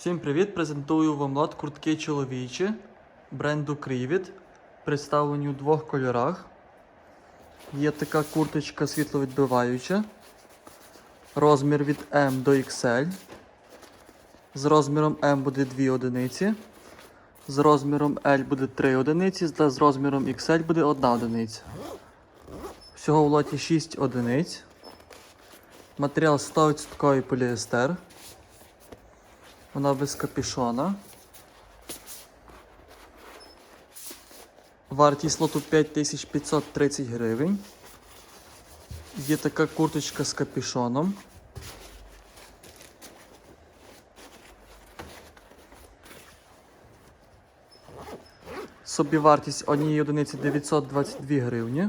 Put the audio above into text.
Всім привіт! Презентую вам лот куртки чоловічі бренду Крівіт. Представлені у двох кольорах. Є така курточка світловідбиваюча. Розмір від M до XL. З розміром M буде 2 одиниці. З розміром L буде 3 одиниці, та з розміром XL буде 1 одиниця. Всього в лоті 6 одиниць. Матеріал 100% поліестер. Вона без капюшона. Вартість лоту 5530 гривень. Є така курточка з капюшоном. Собівартість однієї одиниці 922 гривні.